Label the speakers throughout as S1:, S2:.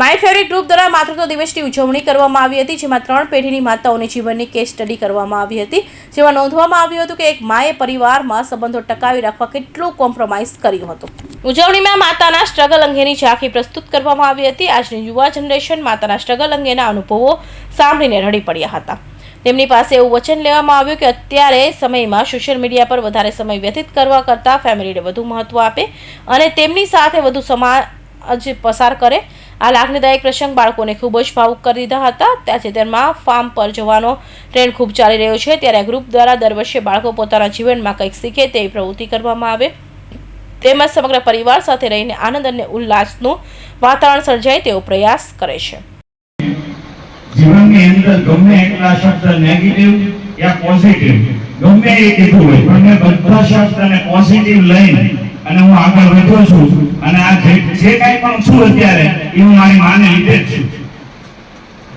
S1: My favourite group દ્વારા માતૃત્વ દિવસની ઉજવણી કરવામાં આવી હતી, જેમાં ત્રણ પેઢીની માતાઓની જીવનની કેસ સ્ટડી કરવામાં આવી હતી. જેમાં નોંધવામાં આવ્યું હતું કે એક માએ પરિવારમાં સંબંધો ટકાવી રાખવા કેટલું કોમ્પ્રોમાઇઝ કર્યું હતું. ઉજવણીમાં માતાના સ્ટ્રગલ અંગેની ઝાંખી પ્રસ્તુત કરવામાં આવી હતી. આજની યુવા જનરેશન માતાના સ્ટ્રગલ અંગેના અનુભવો સાંભળીને રડી પડ્યા હતા. તેમની પાસે એવું વચન લેવામાં આવ્યું કે અત્યારે સમયમાં સોશિયલ મીડિયા પર વધારે સમય વ્યતીત કરવા કરતાં ફેમિલીને વધુ મહત્ત્વ આપે અને તેમની સાથે વધુ સમાજ પસાર કરે આ લાગણીદાયક પ્રસંગ બાળકોને ખૂબ જ ભાવુક કરી દીધા હતા. તાજેતરમાં ફાર્મ પર જવાનો ટ્રેન્ડ ખૂબ ચાલી રહ્યો છે. ત્યારે ગ્રુપ દ્વારા દર વર્ષે બાળકો પોતાના જીવનમાં કંઈક શીખે તેવી પ્રવૃત્તિ કરવામાં આવે. તેમજ સમગ્ર પરિવાર સાથે રહીને આનંદ અને ઉલ્લાસનું વાતાવરણ સર્જાય તેવો પ્રયાસ કરે છે.
S2: જીવનની અંદર ગમે એટલા શબ્દ નેગેટિવ યા પોઝિટિવ ગમે એ કીધું હોય, પણ મેં બધા શબ્દને પોઝિટિવ લઈને અને હું આગળ વધ્યો છું અને આ જે કાંઈ પણ છું અત્યારે એ હું મારી માને લીધે જ છું.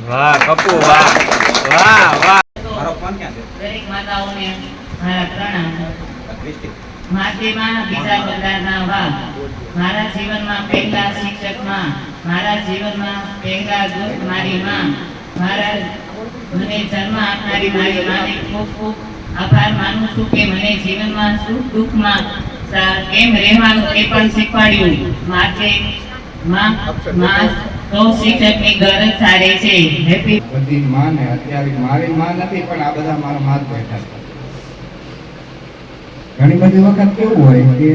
S3: વાહ કપુ વાહ. વાહ વાહ. મારો ફોન ક્યાં છે?
S4: દરેક માતાઓને મારા પ્રણામ. માતૃમાં પિતા પ્રકારના વાહ મારા જીવનમાં પહેલા શિક્ષકમાં મારા જીવનમાં પહેલા દુઃખ મારી માં. મારા મને જન્મ આપનારી મારી માને ખૂબ ખૂબ આભાર માનું છું કે મને જીવનમાં સુખ દુઃખમાં કેમ રહેવાનું એ પણ શીખવાડ્યું. માટે માં માં તો શિક્ષકની ગરજ સારે છે. હેપી
S5: બધી માં ને અત્યારે મારી માં નથી પણ આ બધા મારા માં બેઠા ઘણી બધી વખત કેવું હોય કે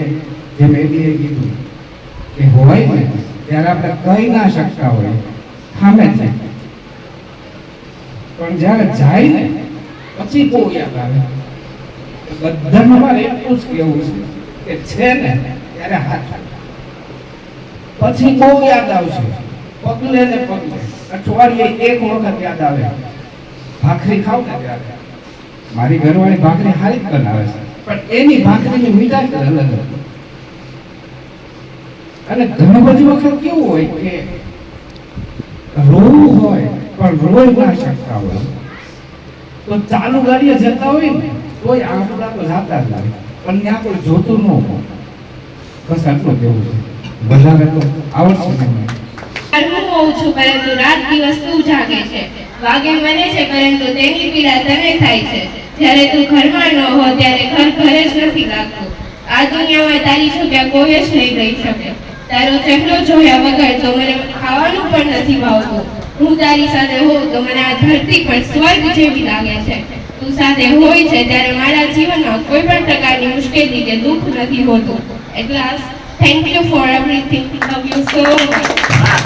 S5: જેમ એડીએ કીધું કે હોય ને ત્યારે આપણે કહી ના શકતા હોય. સામે છે પણ જ્યારે જાય ને પછી બહુ યાદ આવે. બધાને મારે એટલું જ કેવું છે. કે છે ને ત્યારે હાથ પછી બહુ યાદ આવશે. પગલે ને પગલે અઠવાડિયે એક વખત યાદ આવે. ભાખરી ખાવ ને ત્યારે. મારી ઘરવાળી ભાખરી હારી જ બનાવે છે. પણ એની ભાખરીની મીઠાશ અલગ હતી. અને ઘણી બધી વખત કેવું હોય કે રોવું હોય, પણ રોઈ ના શકતા હોય. તો ચાલુ ગાડીએ જતા હોય ને, તોય આંખડા તો જાતા જ લાગે. પણ કોઈ જોતું ન હોય. બસ આટલું કેવું છે. વધારે તો આવડશે
S6: હું હોઉં છું પરંતુ રાત દિવસ તું જાગે છે. વાગે મને છે પરંતુ તેની પીડા તને થાય છે. જ્યારે તું ઘરમાં ન હો ત્યારે ઘર ઘરે જ નથી લાગતું. આ દુનિયામાં તારી છૂટ્યા કોઈ જ નહીં રહી શકે. તારો ચહેરો જોયા વગર તો મને ખાવાનું પણ નથી ભાવતું. હું તારી સાથે હોઉં તો મને આ ધરતી પણ સ્વર્ગ જેવી લાગે છે. સાથે હોય છે, ત્યારે મારા જીવનમાં કોઈ પણ પ્રકારની મુશ્કેલી કે દુઃખ નથી હોતું. એટલા thank you for everything you so much